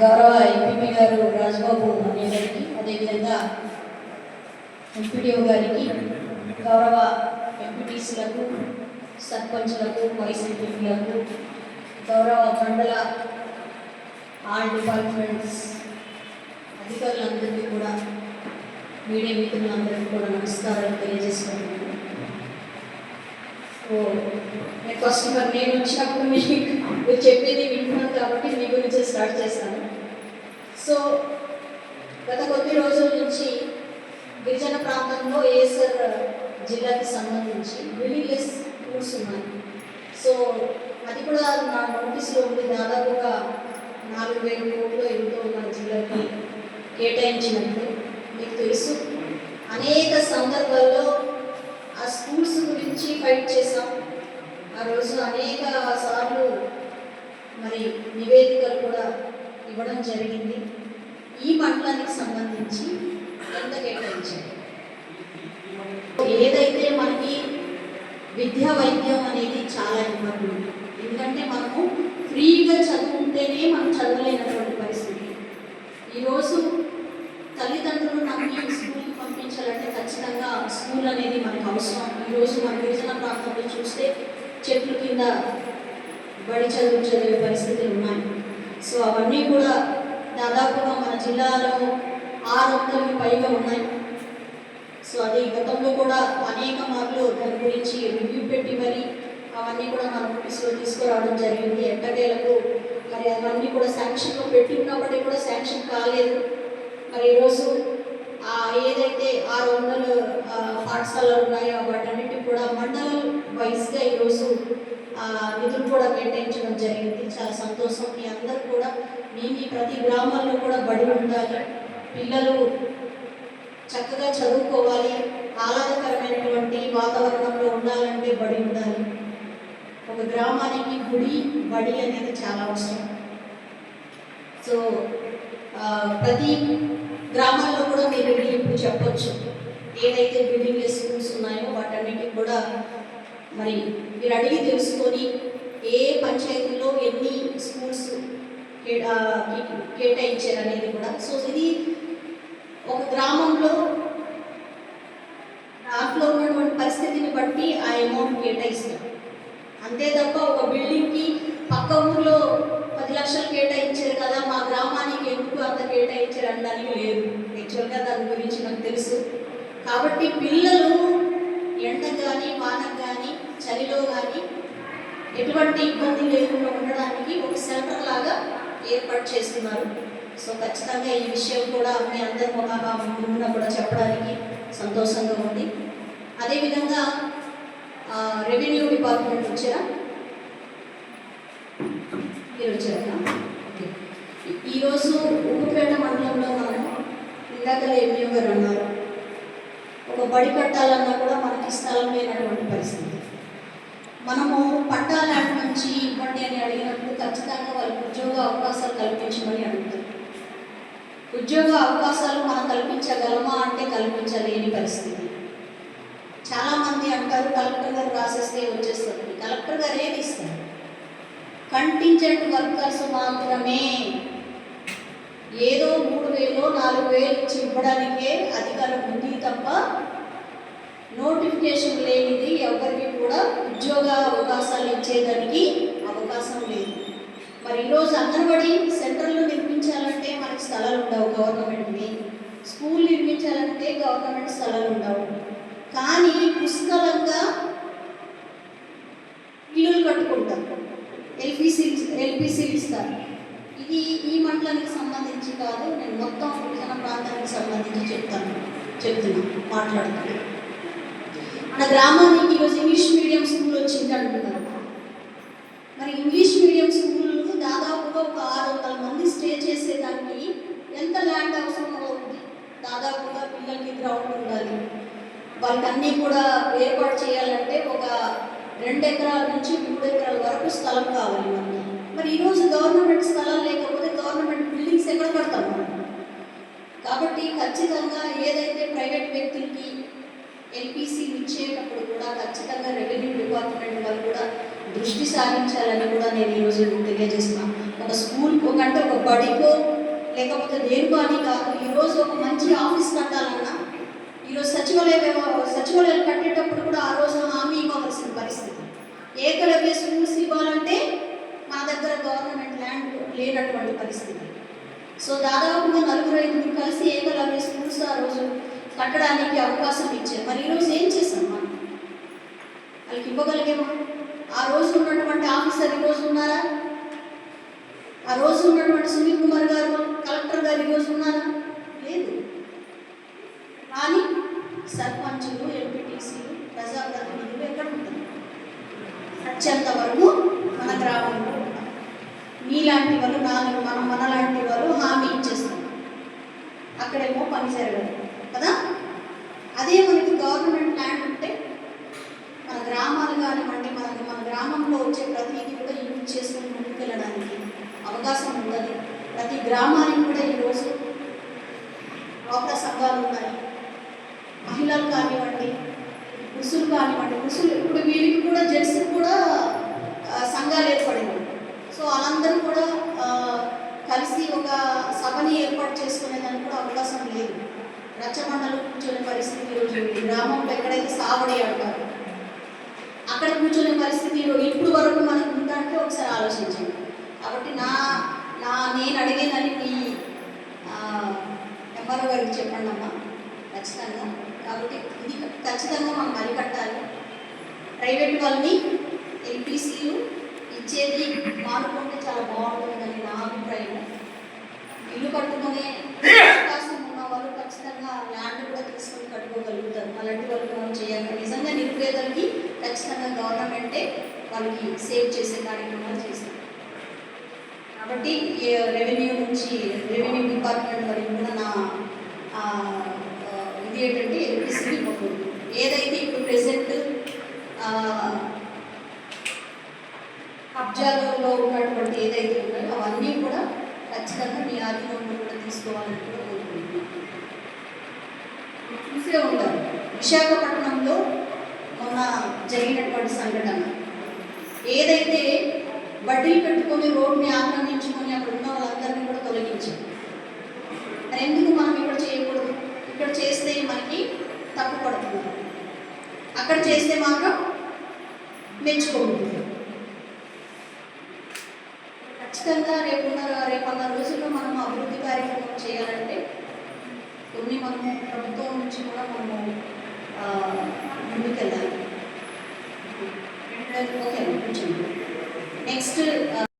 గౌరవ ఎంపీపీ గారు రాజబాబు అనే గారికి అదేవిధంగా ఎంపీడీఓ గారికి గౌరవ ఎంపీటీసీలకు సర్పంచ్లకు వైస్ ఎంపీపీలకు గౌరవ మండల ఆల్ డిపార్ట్మెంట్స్ అధికారులందరికీ కూడా మీడియా మిత్రులందరికీ కూడా నమస్కారాలు తెలియజేసుకుంటున్నాను. నేను ఫస్ట్ మరి నేను వచ్చినప్పుడు మీకు మీరు చెప్పేది వింటున్నాను కాబట్టి మీ గురించి స్టార్ట్ చేశాను సో గత కొద్ది రోజుల నుంచి గిరిజన ప్రాంతంలో ఏసర్ జిల్లాకి సంబంధించి విలీలెస్ టూర్స్ ఉన్నాయి. సో అది కూడా నా నోటీస్లో ఉంది. దాదాపుగా నాలుగు వేల కోట్లు ఎంతో మన జిల్లాకి కేటాయించినట్టు మీకు తెలుసు అనేక సందర్భాల్లో ఆ స్కూల్స్ గురించి ఫైట్ చేసాం ఆ రోజు అనేక సార్లు మరి నివేదికలు కూడా ఇవ్వడం జరిగింది. ఈ మండలానికి సంబంధించి ఎంత కేటాయించారు? ఏదైతే మనకి విద్యా వైద్యం అనేది చాలా ఇంపార్టెంట్ ఎందుకంటే మనము ఫ్రీగా చదువుకుంటేనే మనం చదవలేనటువంటి పరిస్థితి. ఈరోజు తల్లిదండ్రులు నమ్మి స్కూల్కి పంపించాలంటే ఖచ్చితంగా స్కూల్ అనేది మనకు అవసరం. ఈరోజు మన గిరిజన ప్రాంతంలో చూస్తే చెట్లు కింద బడి చదువు చదివే పరిస్థితులు ఉన్నాయి. దాదాపుగా మన జిల్లాలో ఆరు వందలకి పైగా ఉన్నాయి. సో అది గతంలో కూడా అనేక మార్లు దాని గురించి రివ్యూ పెట్టి మరి అవన్నీ కూడా మన నోటీస్లో తీసుకురావడం జరిగింది. ఎట్టకేలకు మరి అవన్నీ కూడా శాంక్షన్లో పెట్టి ఉన్నప్పటికీ కూడా శాంక్షన్ కాలేదు. మరి ఈరోజు ఏదైతే ఆరు వందలు పాఠశాలలు ఉన్నాయో వాటన్నిటికి కూడా మండలం వైజ్గా ఈరోజు ఆ, నిధులు కూడా కేటాయించడం జరిగింది. చాలా సంతోషం. మీ అందరూ కూడా మీ మీ ప్రతి గ్రామాల్లో కూడా బడి ఉండాలి. పిల్లలు చక్కగా చదువుకోవాలి. ఆహ్లాదకరమైనటువంటి వాతావరణంలో ఉండాలంటే బడి ఉండాలి. ఒక గ్రామానికి గుడి బడి అనేది చాలా అవసరం. సో ప్రతి గ్రామాల్లో కూడా మీరు ఇప్పుడు చెప్పొచ్చు. ఏదైతే బిల్డింగ్ స్కూల్స్ ఉన్నాయో వాటన్నిటికి కూడా మరి మీరు అడిగి తెలుసుకొని ఏ పంచాయతీలో ఎన్ని స్కూల్స్ కే- కేటాయించారు అనేది కూడా. సో ఇది ఒక గ్రామంలో దాంట్లో ఉన్నటువంటి పరిస్థితిని బట్టి ఆ అమౌంట్ కేటాయిస్తారు. అంతే తప్ప ఒక బిల్డింగ్కి పక్క ఊర్లో పది లక్షలు కేటాయించారు కదా మా గ్రామానికి ఎందుకు అంత కేటాయించారు అనడానికి లేదు. యాక్చువల్గా దాని గురించి నాకు తెలుసు. కాబట్టి పిల్లలు ఎండ కానీ వానకు కానీ చలిలో కానీ ఎటువంటి ఇబ్బంది లేకుండా ఉండడానికి ఒక సెంటర్ లాగా ఏర్పాటు చేస్తున్నారు. సో ఖచ్చితంగా ఈ విషయం కూడా మీ అందరి ముఖంగా కూడా చెప్పడానికి సంతోషంగా ఉంది. అదేవిధంగా రెవెన్యూ డిపార్ట్మెంట్ వచ్చారా? మీరు వచ్చారా? ఈ- ఈరోజు ఉప్పుపేట మండలంలో మనం ఇందాక ఎంఈఓ గారు అన్నారు. ఒక బడి కట్టాలన్నా కూడా మనం మనకి స్థలం లేనటువంటి పరిస్థితి. మనము పట్టా ల్యాండ్ నుంచి ఇవ్వండి అని అడిగినప్పుడు ఖచ్చితంగా వాళ్ళకి ఉద్యోగ అవకాశాలు కల్పించమని అడుగుతారు ఉద్యోగ అవకాశాలు మనం కల్పించగలమా అంటే కల్పించలేని పరిస్థితి. చాలామంది అంటారు కలెక్టర్ గారు రాసేస్తే వచ్చేస్తుంది. కలెక్టర్ గారు ఏమి ఇస్తారు? కంటింజెంట్ వర్కర్స్ మాత్రమే. ఏదో మూడు వేలు నాలుగు వేలు ఇచ్చి ఇవ్వడానికే అధికారం ఉంది తప్ప నోటిఫికేషన్ లేనిది ఎవరికి కూడా ఉద్యోగ అవకాశాలు ఇచ్చేదానికి అవకాశం లేదు. మరి ఈరోజు అంగన్వాడీ సెంటర్లు నిర్మించాలంటే మనకి స్థలాలు ఉండవు గవర్నమెంట్వి. స్కూల్ నిర్మించాలంటే గవర్నమెంట్ స్థలాలు ఉండవు. కానీ పుష్కలంగా ఇల్లులు కట్టుకుంటారు ఎల్పిసి ఎల్పిసిలు ఇస్తారు. ఇది ఈ మండలానికి సంబంధించి కాదు నేను మొత్తం విభజన ప్రాంతానికి సంబంధించి చెప్తాను చెప్తున్నాను మాట్లాడుతాను మన గ్రామానికి ఈరోజు ఇంగ్లీష్ మీడియం స్కూల్ వచ్చింది అంటున్నారు మరి ఇంగ్లీష్ మీడియం స్కూల్ దాదాపుగా ఒక ఆరు వందల మంది స్టే చేసేదానికి ఎంత ల్యాండ్ అవసరం అవుతుంది దాదాపుగా పిల్లలకి గ్రౌండ్ ఉండాలి. వాళ్ళకి అన్నీ కూడా ఏర్పాటు చేయాలంటే ఒక రెండు ఎకరాల నుంచి మూడు ఎకరాల వరకు స్థలం కావాలి మనకి. మరి ఈరోజు గవర్నమెంట్ స్థలం లేకపోతే గవర్నమెంట్ బిల్డింగ్స్ ఎక్కడ కడతాం కాబట్టి ఖచ్చితంగా ఏదైతే ప్రైవేట్ వ్యక్తులకి ఎల్పిసి ఇచ్చేటప్పుడు కూడా ఖచ్చితంగా రెవెన్యూ డిపార్ట్మెంట్ వాళ్ళు కూడా దృష్టి సారించాలని కూడా నేను ఈరోజు తెలియజేస్తున్నాను ఒక స్కూల్ ఒక ఒక బడికో లేకపోతే దేనికో అని కాదు ఈరోజు ఒక మంచి ఆఫీస్ కట్టాలన్నా ఈరోజు సచివాలయ సచివాలయాలు కట్టేటప్పుడు కూడా ఆ రోజు హామీ ఇవ్వవలసిన పరిస్థితి. ఏకలవ్య స్కూల్స్ ఇవ్వాలంటే మన దగ్గర గవర్నమెంట్ ల్యాండ్ లేనటువంటి పరిస్థితి. సో దాదాపుగా నలుగురు ఐదుగురు కలిసి ఏకలవ్య స్కూల్స్ ఆ రోజు కట్టడానికి అవకాశం ఇచ్చారు. మరి ఈరోజు ఏం చేశాం మనం? వాళ్ళకి ఇవ్వగలిగేమో? ఆ రోజు ఉన్నటువంటి ఆఫీసర్ ఈరోజు ఉన్నారా? ఆ రోజు ఉన్నటువంటి సునీల్ కుమార్ గారు కలెక్టర్ గారు ఈరోజు ఉన్నారా? లేదు. కానీ సర్పంచులు ఎంపీటీసీలు ప్రజాప్రతినిధులు ఎక్కడ ఉంటారు సత్యంత వరకు మన గ్రామంలో ఉంటారు మీలాంటి వాళ్ళు నాలుగు మనం మనలాంటి వాళ్ళు హామీ ఇచ్చేస్తాం అక్కడేమో పని జరగదు కదా? అదే మనకి గవర్నమెంట్ ల్యాండ్ ఉంటే మన గ్రామాలు కానివ్వండి మనకి మన గ్రామంలో వచ్చే ప్రతిదీ కూడా యూజ్ చేసుకుని ముందుకెళ్ళడానికి అవకాశం ఉంటుంది. ప్రతి గ్రామానికి కూడా ఈరోజు డ్వాక్రా సంఘాలు ఉన్నాయి. మహిళలు కానివ్వండి ముసులు కానివ్వండి ముసులు ఇప్పుడు వీరికి కూడా జెంట్స్ కూడా సంఘాలు ఏర్పడినాయి. సో వాళ్ళందరూ కూడా కలిసి ఒక సభని ఏర్పాటు చేసుకునేదానికి కూడా అవకాశం లేదు. రచ్చబండలు కూర్చొని పరిస్థితి ఈరోజు గ్రామంలో ఎక్కడైతే సావడి అంటారు? అక్కడ కూర్చొని పరిస్థితి ఇప్పుడు వరకు మనకు ఉందంటే ఒకసారి ఆలోచించండి. కాబట్టి నా నా నేను అడిగేదని మీ ఎంఆర్ఓ గారికి చెప్పండి అమ్మా. ఖచ్చితంగా. కాబట్టి ఇది ఖచ్చితంగా మనం మరికట్టాలి ప్రైవేట్ వాళ్ళని ఎంపీసీలు ఇచ్చేది మానుకుంటే చాలా బాగుంటుందని నా అభిప్రాయం. ఇల్లు కట్టుకునే అవకాశం ఉన్న వాళ్ళు ఖచ్చితంగా ల్యాండ్ కూడా తీసుకొని కట్టుకోగలుగుతారు అలాంటి వాళ్ళు మనం చేయాలి నిజంగా నిరుపేదలకి ఖచ్చితంగా గవర్నమెంటే వాళ్ళకి సేవ్ చేసే కార్యక్రమాలు చేస్తారు కాబట్టి రెవెన్యూ నుంచి రెవెన్యూ డిపార్ట్మెంట్ వరకు కూడా నా ఇది ఏంటంటే ఎలక్ట్రిసిటీ ఇవ్వకూడదు ఏదైతే ఇప్పుడు ప్రెసెంట్ కబ్జాలలో ఉన్నటువంటి ఏదైతే ఉన్నాయో అవన్నీ కూడా ఖచ్చితంగా మీ ఆధీనంలో కూడా తీసుకోవాలని కూడా కోరుకుంటున్నాను. చూసే ఉంటారు విశాఖపట్నంలో మొన్న జరిగినటువంటి సంఘటన. ఏదైతే బడ్డీలు పెట్టుకొని రోడ్ని ఆక్రమించుకొని అక్కడ ఉన్న వాళ్ళందరినీ కూడా తొలగించారు. మరి ఎందుకు మనం ఇక్కడ చేయకూడదు? ఇక్కడ చేస్తే మనకి తప్పు పడుతుంది. అక్కడ చేస్తే మాత్రం మెచ్చుకోకూడదు. ఖచ్చితంగా రేపున్న రేపన్న రోజుల్లో మనం అభివృద్ధి కార్యక్రమం చేయాలంటే కొన్ని మనము ప్రభుత్వం నుంచి కూడా మనము ముందుకెళ్ళాలి ఓకే నెక్స్ట్